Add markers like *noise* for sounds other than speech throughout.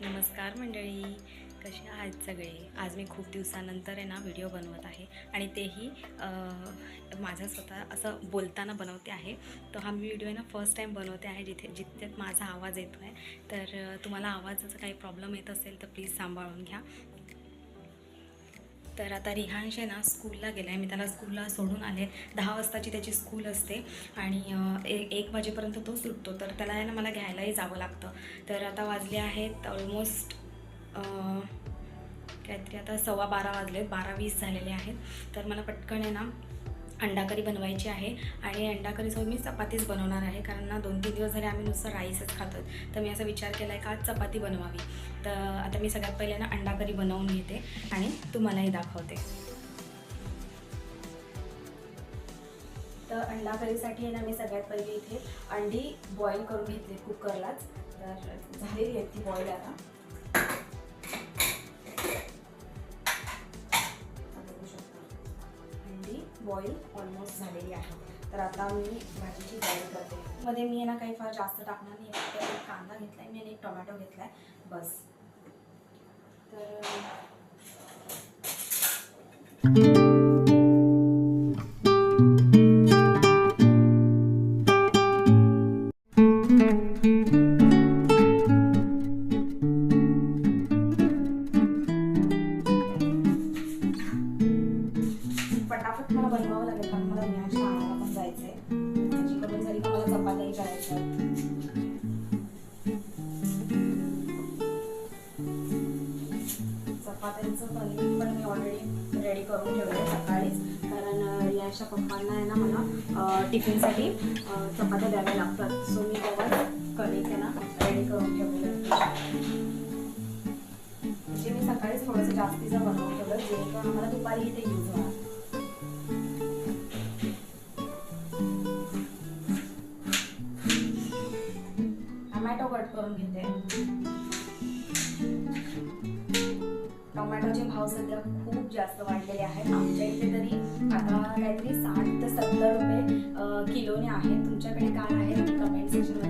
नमस्कार मंडळी कसे आहेत सगळे? आज मी खूप दिवसानंतर आहे ना व्हिडिओ बनवत आहे आणि तेही अं, माझा स्वतः असं बोलताना बनवते आहे. तर हा मी व्हिडिओ आहे ना फर्स्ट टाईम बनवते आहे जिथे जिथे माझा आवाज येतो आहे तर तुम्हाला आवाजाचा काही प्रॉब्लेम येत असेल तर प्लीज सांभाळून घ्या. तर आता रिहांश आहे ना स्कूलला गेला आहे मी त्याला स्कूलला सोडून आले. दहा वाजताची त्याची स्कूल असते आणि ए एक वाजेपर्यंत तो सुटतो. तर त्याला आहे ना मला घ्यायलाही जावं लागतं. तर आता वाजले आहेत ऑलमोस्ट काहीतरी आता सव्वा बारा वाजले बारा वीस झालेले आहेत. तर मला पटकन आहे ना अंडाकरी बनवायची आहे. आणि अंडाकरीसोबत मी चपातीच बनवणार आहे. कारण ना दोन तीन दिवस झाले आम्ही नुसतं राईसच खातो तर मी असा विचार केला आहे का आज चपाती बनवावी. तर आता मी सगळ्यात पहिले ना अंडाकरी बनवून घेते. आणि तुम्हालाही दाखवते. तर अंडा करीसाठी आहे ना मी सगळ्यात पहिले इथे अंडी बॉईल करून घेतली कुकरलाच. तर झालेली आहेत ती बॉईल आता. बॉईल ऑलमोस्ट झालेली आहे. तर आता मी भाजीची बॉईल करते. मध्ये मी यांना ना काही फार जास्त टाकणार नाही. एक कांदा घेतला आहे मी आणि एक टोमॅटो घेतला आहे बस. तर मला बनवावं लागेल कारण मला या शाळेला पण जायचं आहे भाजी करून झाली का मला चपात्याही करायचं चपात्यांचं पनीर पण मी ऑलरेडी रेडी करून ठेवलं सकाळीच. कारण याच्या पप्पांना आहे ना मला टिफिनसाठी चपात्या द्याव्या लागतात. सो मी तेव्हा कणिक आहे ना रेडी करून ठेवलेलं म्हणजे मी सकाळीच थोडंसं जास्तीचं बनवून ठेवलं जेणेकरून आम्हाला दुपारी इथे यूज होणार करून घेते. टोमॅटोचे भाव सध्या खूप जास्त वाढलेले आहेत. आमच्या इथे तरी आता काहीतरी साठ ते सत्तर रुपये किलोने आहेत. तुमच्याकडे काय आहे? कमेंट सेक्शनमध्ये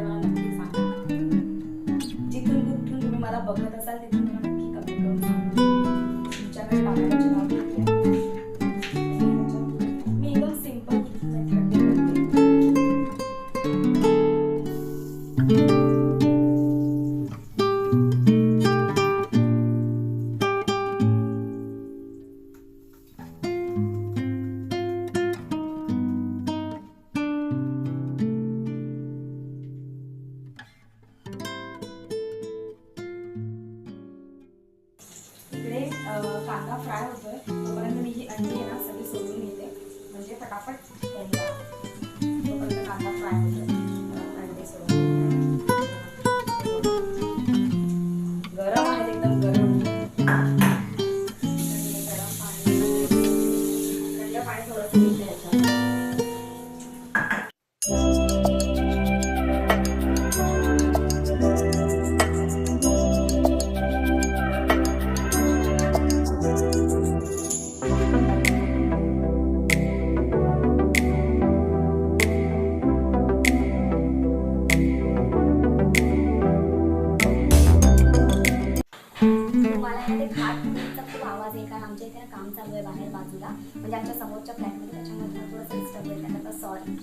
मला ना ते खाट खूप आवाज आहे कारण आमच्या इथे काम चालू आहे बाहेर बाजूला. म्हणजे आमच्या समोरच्या फ्लॅटमध्ये त्याच्यामध्ये ना थोडंसं डिस्टर्ब होईल त्याला सॉरी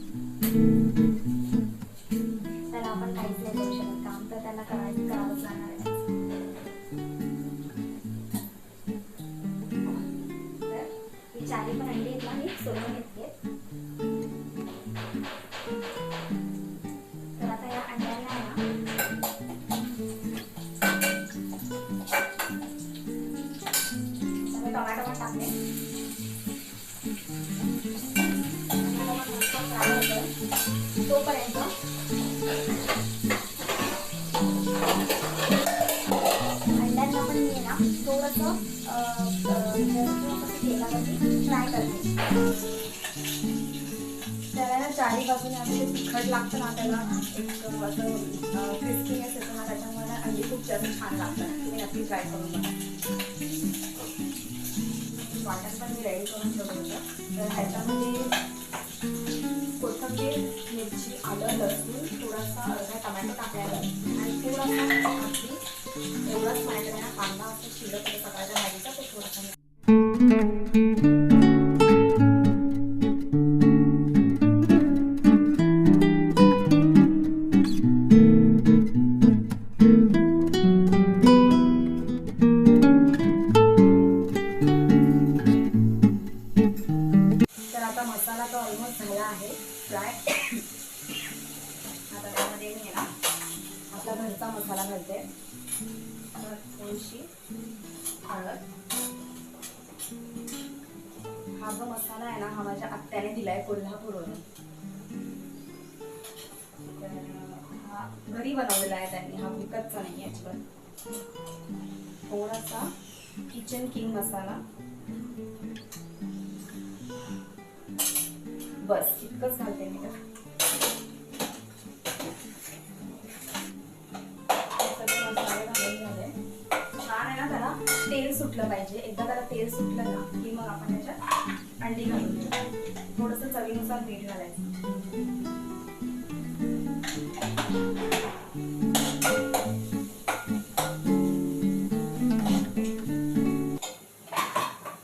त्याला आपण काहीच नाही करू शकत काम तर त्याला करायचं करावंच लागणार आहे. तर ही चारी पण अंडी आहेत ना मी सोडून तिखट लागतं ना त्याला एक असं क्रिस्पीनेस येतो ना त्याच्यामुळे अंडी खूप जास्त छान लागतात तुम्ही नक्की ट्राय करून बघा. वाटण पण मी रेडी करून ठेवलं होतं. तर ह्याच्यामध्ये कोथंबीर मिरची आलं लसूण थोडासा अर्धा टमॅटो टाकायला आणि थोडासा अगदी एवढाच माझ्याकडे कांदा असं शिल्लक सकाळच्या भाजीचा तो थोडासा थोडीशी हळद. हा जो मसाला आहे ना हा माझ्या आत्याने दिलाय कोल्हापूरवरून. हा घरी बनवलेला आहे त्यांनी. हा विकतचा नाही आहे अजिबात. थोडासा किचन किंग मसाला. बस इतकंच घालते मी तर सगळे मसाले घालून झाले छान आहे ना त्याला तेल सुटलं पाहिजे. एकदा त्याला तेल सुटलं ना की मग आपण त्याच्यात अंडी घालून थोडंसं चवीनुसार मीठ घालायचं.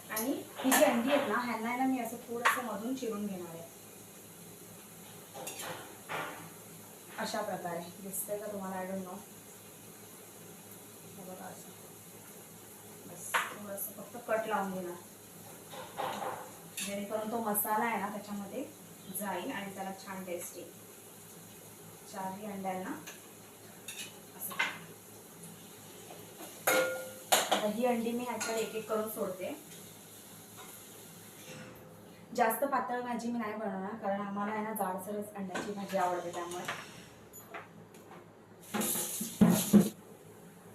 आणि ही जी अंडी आहेत ना ह्यांना ना मी असं थोडंसं मधून चिरून घेणार आहे. अशा प्रकारे. दिसतंय का तुम्हाला? आय डोंट नो बघा असं. थोडंसं फक्त कट लावून घेणार. जेणेकरून तो मसाला आहे ना त्याच्यामध्ये जाईल आणि त्याला छान टेस्ट येईल. चारही अंड्यांना असं ही अंडी मी ह्याच्यावर एक एक करून सोडते. जास्त पातळ भाजी मी नाही बनवणार कारण आम्हाला आहे ना जाडसरच अंड्याची भाजी आवडते त्यामुळे.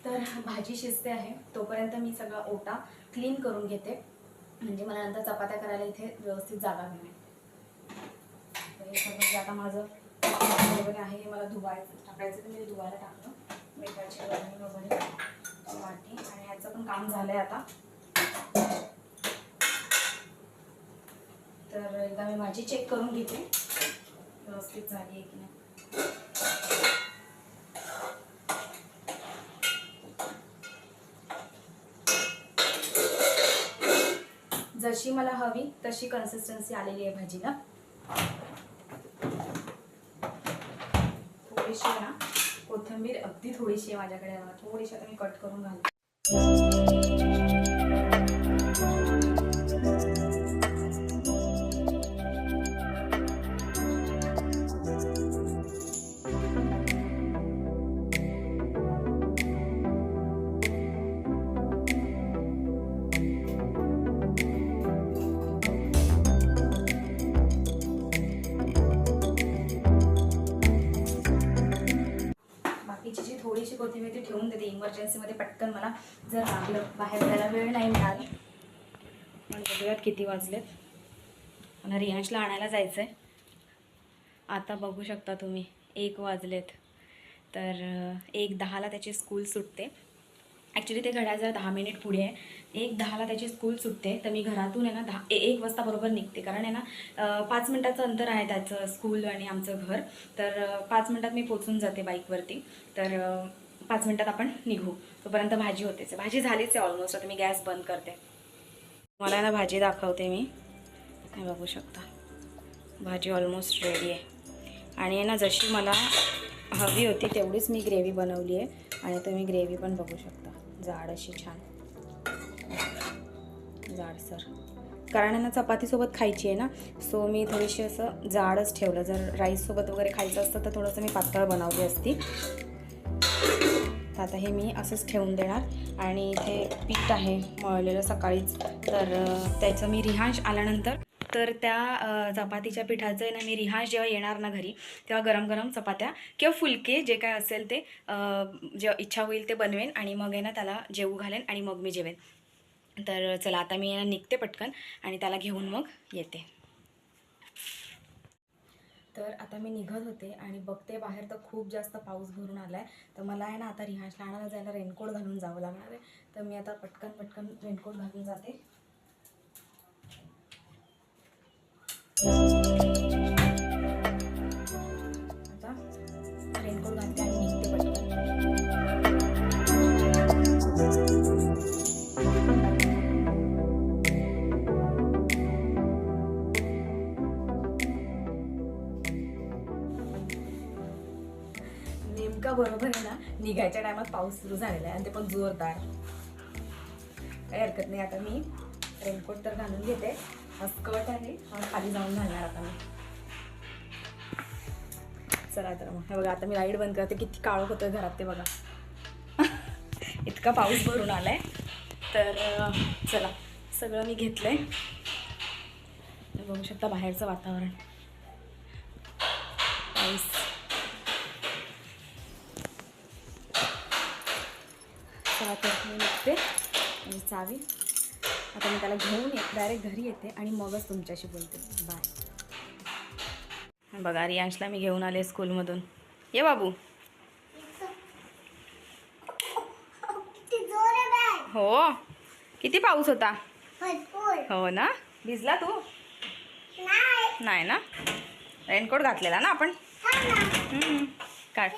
तर भाजी शिजते आहे. तोपर्यंत मी सगळा ओटा क्लीन करून घेते. म्हणजे मला नंतर चपात्या करायला इथे व्यवस्थित जागा मिळेल. तर हे सगळं जे आता माझं वगैरे आहे हे मला धुवायचं टाकायचं तर मी धुवायला टाकलं. मिठाची वगैरे वगैरे वाटी आणि ह्याचं पण काम झालं आहे आता. तर एकदा मी माझी चेक करून घेते. व्यवस्थित झाली आहे की नाही. जशी मला हवी तशी कन्सिस्टन्सी आलेली आहे भाजीला. थोडीशी ना कोथिंबीर अगदी थोडीशी आहे माझ्याकडे. थोडीशी आता मी कट करून घालते. इमर्जन्सीमध्ये पटकन मला जर लागलं बाहेर जायला वेळ नाही मिळाला. पण बघूयात किती वाजलेत. मला रियांशला आणायला जायचं आहे आता बघू शकता तुम्ही एक वाजलेत. तर एक दहाला त्याची स्कूल सुटते. ॲक्च्युली ते घड्याळ जरा दहा मिनिट पुढे आहे. एक दहाला त्याची स्कूल सुटते. तर मी घरातून आहे ना दहा एक वाजता बरोबर निघते. कारण आहे ना पाच मिनटाचं अंतर आहे त्याचं स्कूल आणि आमचं घर. तर पाच मिनटात मी पोचून जाते बाईकवरती तर पाच मिनटात आपण निघू. तोपर्यंत भाजी होतेच. आहे. भाजी झालीच आहे ऑलमोस्ट आता मी गॅस बंद करते. मला ना भाजी दाखवते मी. हे बघू शकता. भाजी ऑलमोस्ट रेडी आहे. आणि आहे ना जशी मला हवी होती तेवढीच मी ग्रेव्ही बनवली आहे. आणि तुम्ही ग्रेव्ही पण बघू शकता. जाड अशी छान. जाडसर कारण आहे ना चपातीसोबत खायची आहे ना. सो मी थोडीशी असं जाडच ठेवलं. जर राईससोबत वगैरे खायचं असतं तर थोडंसं मी पातळ बनवली असती. आता हे मी असंच ठेवून देणार. आणि इथे पीठ आहे मळलेलं सकाळीच. तर त्याचं मी रिहांश आल्यानंतर तर त्या चपातीच्या पिठाचं आहे ना मी रिहांश जेव्हा येणार ना घरी तेव्हा गरम गरम चपात्या किंवा फुलके जे काय असेल ते अं, जेव्हा इच्छा होईल ते बनवेन आणि मग आहे ना त्याला जेवू घालेन आणि मग मी जेवेन. तर चला आता मी ना निघते पटकन आणि त्याला घेऊन मग येते. तर आता मी निघत होते आणि बघते बाहेर तर खूप जास्त पाऊस भरून आला आहे तर मला आहे ना आता रिहाशला आणायला जायला रेनकोट घालून जावं लागणार आहे. तर मी आता पटकन पटकन रेनकोट घालून जाते. बरोबर आहे ना? निघायच्या टायमात पाऊस सुरू झालेला आहे आणि ते पण जोरदार. काही हरकत नाही. आता मी रेनकोट तर घालून घेते. हा स्कर्ट आहे. हा खाली जाऊन घालणार आता मी. चला तर मग. हे बघा आता मी लाइट बंद करते. किती काळोख होतोय घरात ते बघा. *laughs* इतका पाऊस भरून आलाय. तर चला. सगळं मी घेतलंय. आहे बघू शकता बाहेरचं वातावरण. पाऊस. तर मी निघते म्हणजे चावी. आता मी त्याला घेऊन येत डायरेक्ट घरी येते आणि मगच तुमच्याशी बोलते. बाय बघा रियांशला मी घेऊन आले स्कूलमधून. ये बाबू. हो. किती पाऊस होता? हो ना? भिजला तू? नाही. ना? रेनकोट घातलेला ना आपण. काढ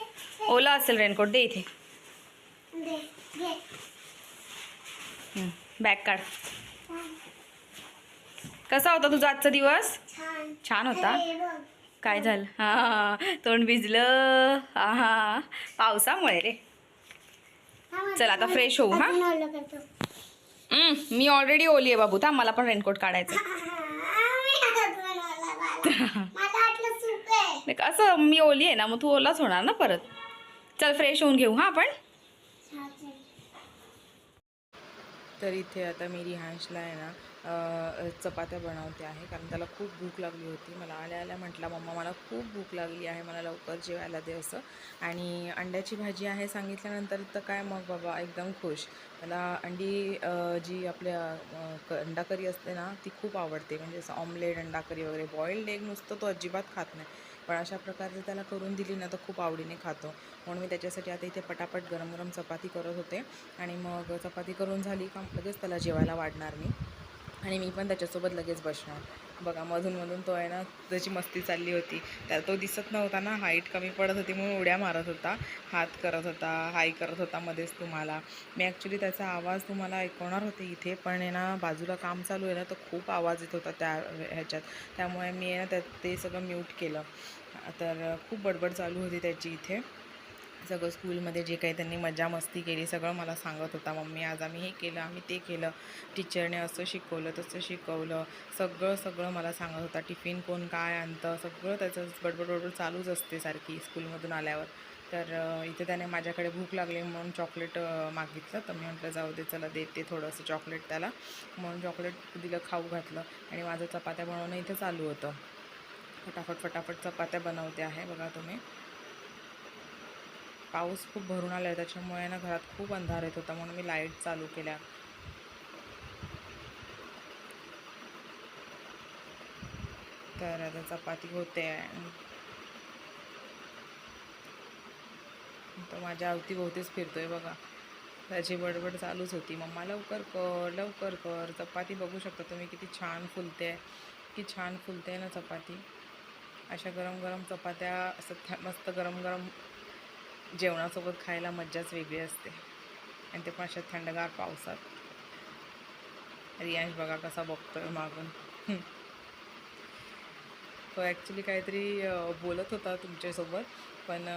ओला असेल रेनकोट दे इथे. बॅग काढ. कसा होता तुझा आजचा दिवस? छान. होता. काय झालं? हा तोंड भिजलं. हा हा. पावसामुळे रे. चल आता फ्रेश होऊ, हा? मी ऑलरेडी ओली आहे बाबू. था मला पण रेनकोट काढायचं असं मी ओली आहे ना मग तू ओलाच होणार ना परत. चल फ्रेश होऊन घेऊ हा आपण. तर इथे आता मी रिहांशला आहे ना चपात्या बनवते आहे कारण त्याला खूप भूक लागली होती. मला आल्या आल्या म्हटलं मम्मा मला खूप भूक लागली आहे मला लवकर जेवायला दे असं. आणि अंड्याची भाजी आहे सांगितल्यानंतर तर काय मग बाबा एकदम खुश. मला अंडी जी आपल्या क- अंडा करी असते ना ती खूप आवडते. म्हणजे असं ऑमलेट अंडा करी वगैरे बॉईल्ड एग नुसतं तो अजिबात खात नाही. पण अशा प्रकारे त्याला करून दिली ना तर खूप आवडीने खातो. म्हणून मी त्याच्यासाठी आता इथे पटापट गरम गरम चपाती करत होते. आणि मग चपाती करून झाली का लगेच त्याला जेवायला वाढणार मी. आणि मी पण त्याच्यासोबत लगेच बसणार. बघा मधूनमधून तो आहे ना त्याची मस्ती चालली होती. त्या तो दिसत नव्हता ना हाईट कमी पडत होती म्हणून उड्या मारत होता. हात करत होता हाय करत होता मध्येच तुम्हाला. मी ॲक्च्युली त्याचा आवाज तुम्हाला ऐकवणार होते इथे पण आहे ना बाजूला काम चालू आहे ना तर खूप आवाज येत होता त्या ह्याच्यात. त्यामुळे मी आहे ना त्या ते सगळं म्यूट केलं. तर खूप बडबड चालू होती त्याची इथे. सगळं स्कूलमध्ये जे काही त्यांनी मजा मस्ती केली सगळं मला सांगत होता मम्मी आज आम्ही हे केलं आम्ही ते केलं टीचरने असं शिकवलं तसं शिकवलं सगळं सगळं मला सांगत होता टिफिन कोण काय आणतं सगळं त्याचं बडबड बडबड चालूच असते सारखी स्कूलमधून आल्यावर. तर इथे त्याने माझ्याकडे भूक लागली म्हणून चॉकलेट मागितलं तर मी म्हटलं जाऊ दे चला देते थोडंसं चॉकलेट त्याला. म्हणून चॉकलेट दिलं खाऊ घातलं आणि माझं चपात्या बनवणं इथे चालू होतं. फटाफट फटाफट चपात्या बनवते आहे बघा तुम्ही. पाऊस खूप भरून आला आहे त्याच्यामुळे ना घरात खूप अंधार येत होता म्हणून मी लाइट चालू केल्या. तर आता चपाती होते. तो माझ्या अवतीभोवतीच फिरतोय बघा. त्याची बडबड चालूच होती. मम्मा लवकर कर लवकर कर. चपाती बघू शकता तुम्ही किती छान फुलते. आहे किती छान फुलते आहे ना चपाती. अशा गरम गरम चपात्या असं मस्त गरम गरम जेवणासोबत खायला मज्जाच वेगळी असते. आणि ते पण अशा थंडगार पावसात. रियांश बघा कसा बघतोय मागून. *laughs* तो ॲक्च्युली काहीतरी बोलत होता तुमच्यासोबत पण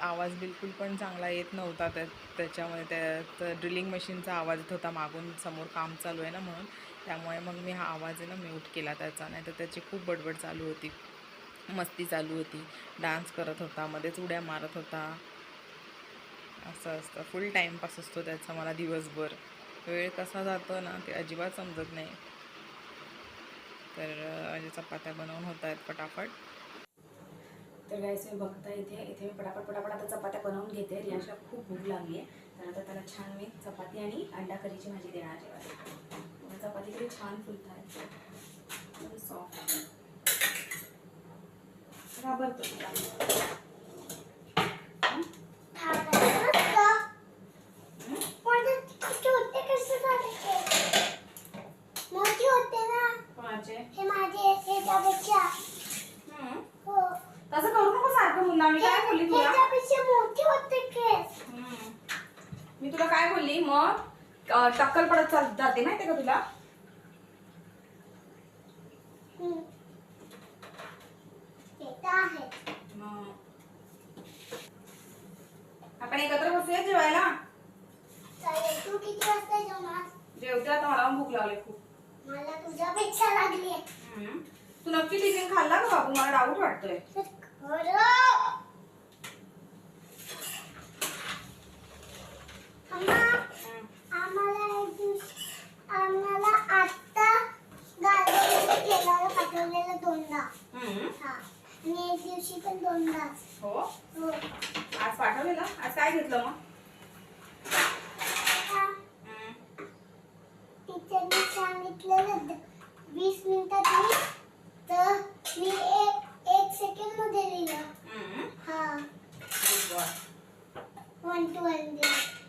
आवाज बिलकुल पण चांगला येत नव्हता त्या त्याच्यामुळे त्यात ड्रिलिंग मशीनचा आवाज येत होता मागून समोर काम चालू आहे ना म्हणून. त्यामुळे मग मी हा आवाज आहे ना म्यूट केला त्याचा नाही तर त्याची खूप बडबड चालू होती. मस्ती चालू होती. डान्स करत होता मध्येच उड्या मारत होता. असं असतं. फुल टाईमपास असतो त्याचा मला दिवसभर. वेळ कसा जातो ना ते अजिबात समजत नाही. तर माझ्या चपात्या बनवून होत आहेत पटापट. तर गायस मी बघता इथे इथे मी पटापट पटापट आता चपात्या बनवून घेते. रियाशला खूप भूक लागली आहे तर आता त्याला छान मी चपाती आणि अंडा करीची भाजी देणार आहे. चपाती तरी छान फुलत आहे. सॉफ्ट घाबरतो तुला. हं? माझे छोटे कसे झाले ते? मोठी होते ना कोणाचे हे माझे ह्याच्यापेक्षा हं? हो तसं करू नको सारखं मी काय बोलली तुला मोठी मी तुला काय बोलली? मग टक्कल पडत जाते माहिती का तुला हम्म. ते तर आहे मग आपण आपण एकत्र बसूया जेवायला चालेल तू किती वाजता जेवणार जेवते आता मला पण भूक लागली खूप मला तुझ्यापेक्षा लागली आहे हम्म. तू नक्की टिफिन खाल्ला का बाबू मला डाऊट वाटतोय खरं अम्मा हम्म. आम्हाला एक दिवशी आम्हाला आत्ता गार्डनमध्ये केलेलं पाठवलेलं दोनदा हम्म. हा आणि एक दिवशी पण दोनदाच हो हो आज पाठवलेलं आज काय घेतलं मग हा, हम्म. टीचरने सांगितलेलं द- वीस मिनिटात लिही, तर मी एक एक सेकंडमध्ये लिहिलं हम्म. हा Good boy. One two one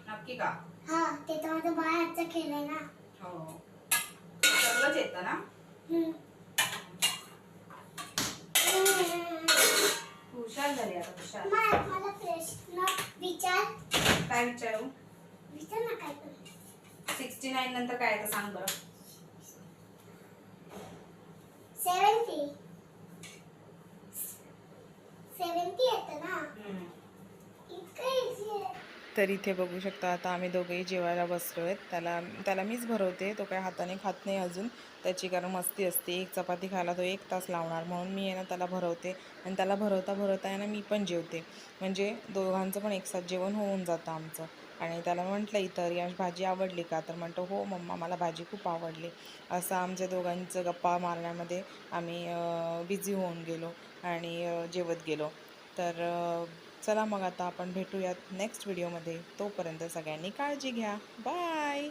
नक्की का? हा ते तर माझं बाळ हातचं खेळ आहे ना. हो. सगळंच येतं ना? हम्म. हुशार झाली आता हुशार. मला प्रश्न विचार. काय विचारू? विचार ना काय पण. सिक्स्टी नाईन नंतर काय येतं सांग बरं. सेवन्टी सेवन्टी येतं ना. हम्म. तर इथे बघू शकता आता आम्ही दोघेही जेवायला बसलो आहेत त्याला त्याला मीच भरवते तो काय हाताने खात नाही अजून. त्याची कारण मस्ती असते एक चपाती खायला तो एक तास लावणार म्हणून मी आहे ना त्याला भरवते. आणि त्याला भरवता भरवता आहे ना मी पण जेवते. म्हणजे दोघांचं पण एकसाथ जेवण होऊन जातं आमचं. आणि त्याला म्हटलं इतर यश भाजी आवडली का? तर म्हणतो हो मम्मा मला भाजी खूप आवडली. असं आमच्या दोघांचं गप्पा मारण्यामध्ये आम्ही बिझी होऊन गेलो आणि जेवत गेलो. तर चला मग आता आपण भेटूयात नेक्स्ट व्हिडिओमध्ये तोपर्यंत सगळ्यांनी काळजी घ्या. बाय